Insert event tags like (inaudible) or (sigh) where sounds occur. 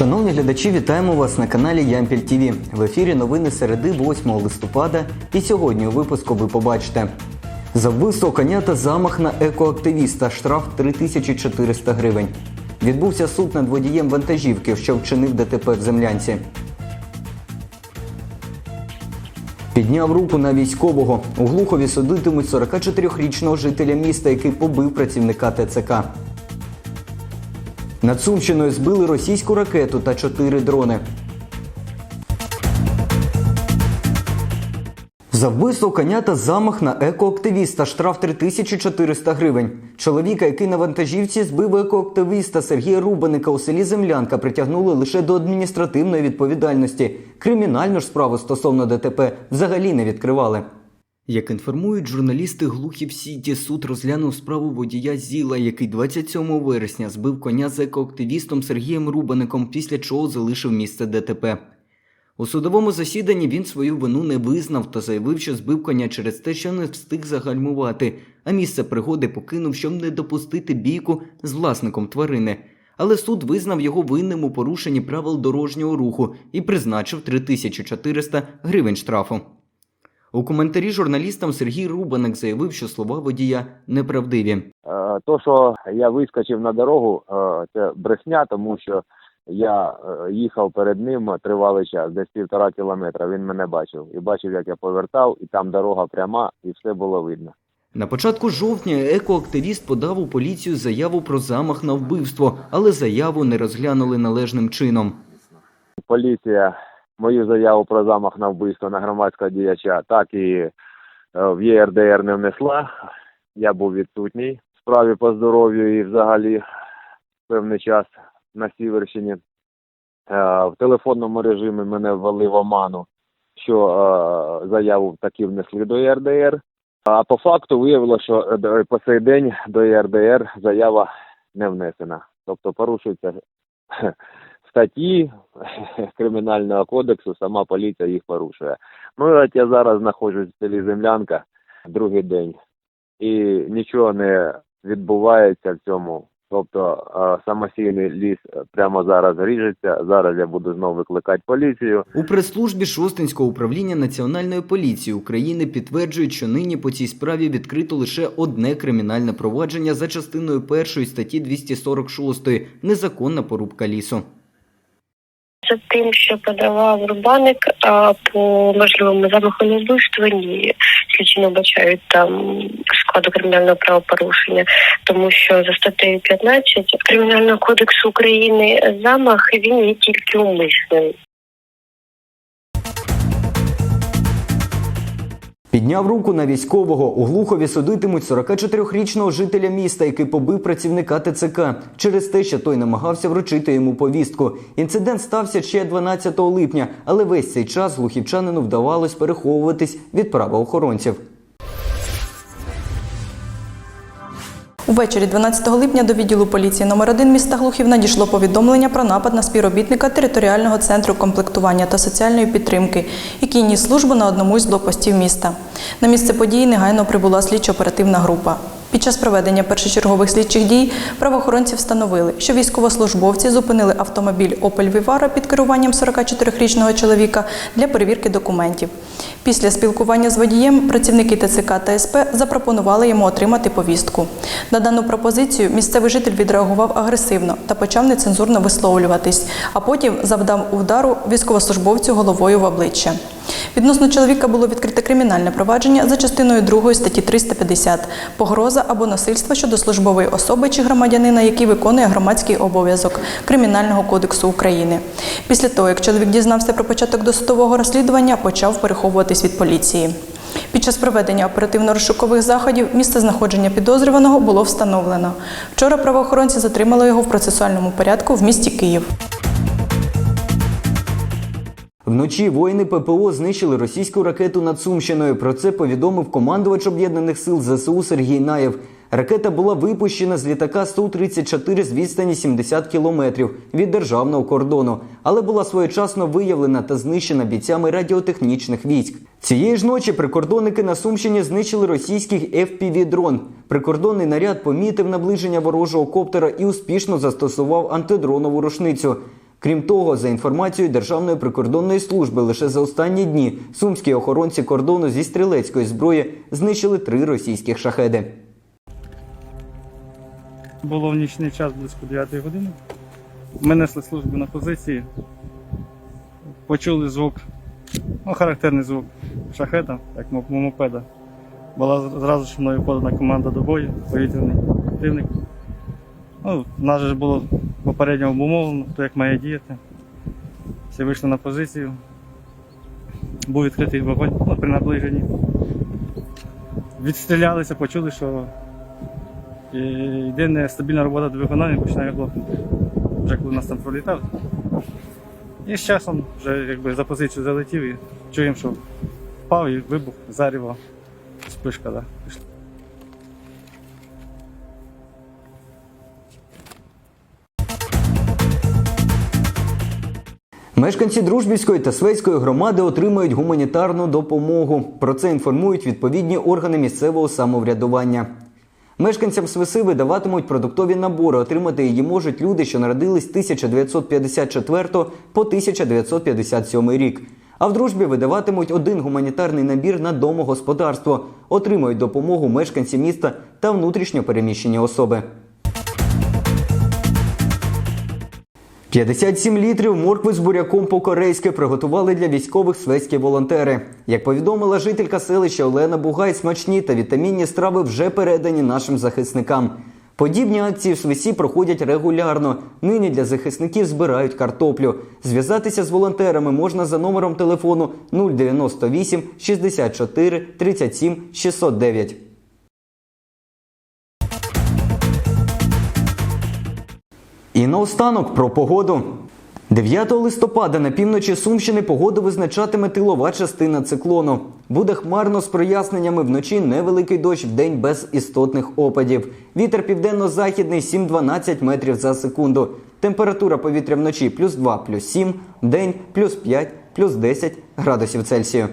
Шановні глядачі, вітаємо вас на каналі Ямпіль ТВ. В ефірі новини середи 8 листопада. І сьогодні у випуску ви побачите. За вбивство коня та замах на екоактивіста. Штраф 3400 гривень. Відбувся суд над водієм вантажівки, що вчинив ДТП в землянці. Підняв руку на військового. У Глухові судитимуть 44-річного жителя міста, який побив працівника ТЦК. Над Сумщиною збили російську ракету та чотири дрони. За вбивство коня та замах на екоактивіста штраф 3400 гривень. Чоловіка, який на вантажівці збив екоактивіста Сергія Рубаника у селі Землянка, притягнули лише до адміністративної відповідальності. Кримінальну ж справу стосовно ДТП взагалі не відкривали. Як інформують журналісти Глухів Сіті, суд розглянув справу водія Зіла, який 27 вересня збив коня з екоактивістом Сергієм Рубаником, після чого залишив місце ДТП. У судовому засіданні він свою вину не визнав та заявив, що збив коня через те, що не встиг загальмувати, а місце пригоди покинув, щоб не допустити бійку з власником тварини. Але суд визнав його винним у порушенні правил дорожнього руху і призначив 3400 гривень штрафу. У коментарі журналістам Сергій Рубаник заявив, що слова водія неправдиві. Е, То, що я вискочив на дорогу, е, це брехня, тому що я е, їхав перед ним тривалий час, десь півтора кілометра. Він мене бачив і бачив, як я повертав, і там дорога пряма, і все було видно. На початку жовтня екоактивіст подав у поліцію заяву про замах на вбивство, але заяву не розглянули належним чином. Поліція мою заяву про замах на вбивство на громадського діяча так і е, в ЄРДР не внесла. Я був відсутній в справі по здоров'ю і взагалі певний час на Сіверщині. Е, В телефонному режимі мене ввели в оману, що е, заяву таки внесли до ЄРДР. А по факту виявилося, що по цей день до ЄРДР заява не внесена. Тобто порушуються статті (laughs) Кримінального кодексу, сама поліція їх порушує. Ну от я зараз знаходжусь в селі Землянка другий день, і нічого не відбувається в цьому. Тобто самосійний ліс прямо зараз ріжеться. Зараз я буду знову викликати поліцію. У прес-службі Шостинського управління Національної поліції України підтверджують, що нині по цій справі відкрито лише одне кримінальне провадження за частиною першої статті 246 незаконна порубка лісу. За тим, що подавав Рубаник а по можливому замаху на вбивство, ні. Слідчі не вбачають там складу кримінального правопорушення, тому що за статтею 15 Кримінального кодексу України замах він є тільки умисним. Підняв руку на військового. У Глухові судитимуть 44-річного жителя міста, який побив працівника ТЦК через те, що той намагався вручити йому повістку. Інцидент стався ще 12 липня, але весь цей час глухівчанину вдавалось переховуватись від правоохоронців. Увечері 12 липня до відділу поліції номер 1 міста Глухів надійшло повідомлення про напад на співробітника територіального центру комплектування та соціальної підтримки, який ніс службу на одному із блокпостів міста. На місце події негайно прибула слідчо-оперативна група. Під час проведення першочергових слідчих дій правоохоронці встановили, що військовослужбовці зупинили автомобіль Opel Vivaro під керуванням 44-річного чоловіка для перевірки документів. Після спілкування з водієм працівники ТЦК та СП запропонували йому отримати повістку. На дану пропозицію місцевий житель відреагував агресивно та почав нецензурно висловлюватись, а потім завдав удару військовослужбовцю головою в обличчя. Відносно чоловіка було відкрите кримінальне провадження за частиною 2 статті 350 погроза або насильство щодо службової особи чи громадянина, який виконує громадський обов'язок Кримінального кодексу України. Після того, як чоловік дізнався про початок досудового розслідування, почав переховуватись від поліції. Під час проведення оперативно-розшукових заходів місце знаходження підозрюваного було встановлено. Вчора правоохоронці затримали його в процесуальному порядку в місті Київ. Вночі воїни ППО знищили російську ракету над Сумщиною. Про це повідомив командувач об'єднаних сил ЗСУ Сергій Наєв. Ракета була випущена з літака Су-34 з відстані 70 кілометрів від державного кордону, але була своєчасно виявлена та знищена бійцями радіотехнічних військ. Цієї ж ночі прикордонники на Сумщині знищили російський FPV-дрон. Прикордонний наряд помітив наближення ворожого коптера і успішно застосував антидронову рушницю. Крім того, за інформацією Державної прикордонної служби, лише за останні дні сумські охоронці кордону зі стрілецької зброї знищили три російських шахеди. Було в нічний час близько 9 години. Ми несли службу на позиції. Почули звук, ну, характерний звук шахета, як мо- мопеда. Була зразу ж мною подана команда до бою, повітряний противник. Ну, нас же було попередньо обумовлено, хто як має діяти. Всі вийшли на позицію. Був відкритий вогонь ну, при наближенні. Відстрілялися, почули, що йде нестабільна робота двигуна, і починає глохнути. Вже коли нас там пролітав. І з часом вже якби за позицію залетів і чуємо, що впав і вибух, заріво, спишка, да, пішла. Мешканці Дружбівської та Свейської громади отримають гуманітарну допомогу. Про це інформують відповідні органи місцевого самоврядування. Мешканцям Свиси видаватимуть продуктові набори. Отримати її можуть люди, що народились з 1954 по 1957 рік. А в дружбі видаватимуть один гуманітарний набір на домогосподарство. Отримають допомогу мешканці міста та внутрішньо переміщені особи. 57 літрів моркви з буряком по-корейськи приготували для військових свеські волонтери. Як повідомила жителька селища Олена Бугай, смачні та вітамінні страви вже передані нашим захисникам. Подібні акції в Свисі проходять регулярно. Нині для захисників збирають картоплю. Зв'язатися з волонтерами можна за номером телефону 098 64 37 609. Наостанок про погоду. 9 листопада на півночі Сумщини погоду визначатиме тилова частина циклону. Буде хмарно з проясненнями вночі невеликий дощ вдень без істотних опадів. Вітер південно-західний 7-12 метрів за секунду. Температура повітря вночі плюс 2, плюс 7, вдень плюс 5, плюс 10 градусів Цельсію.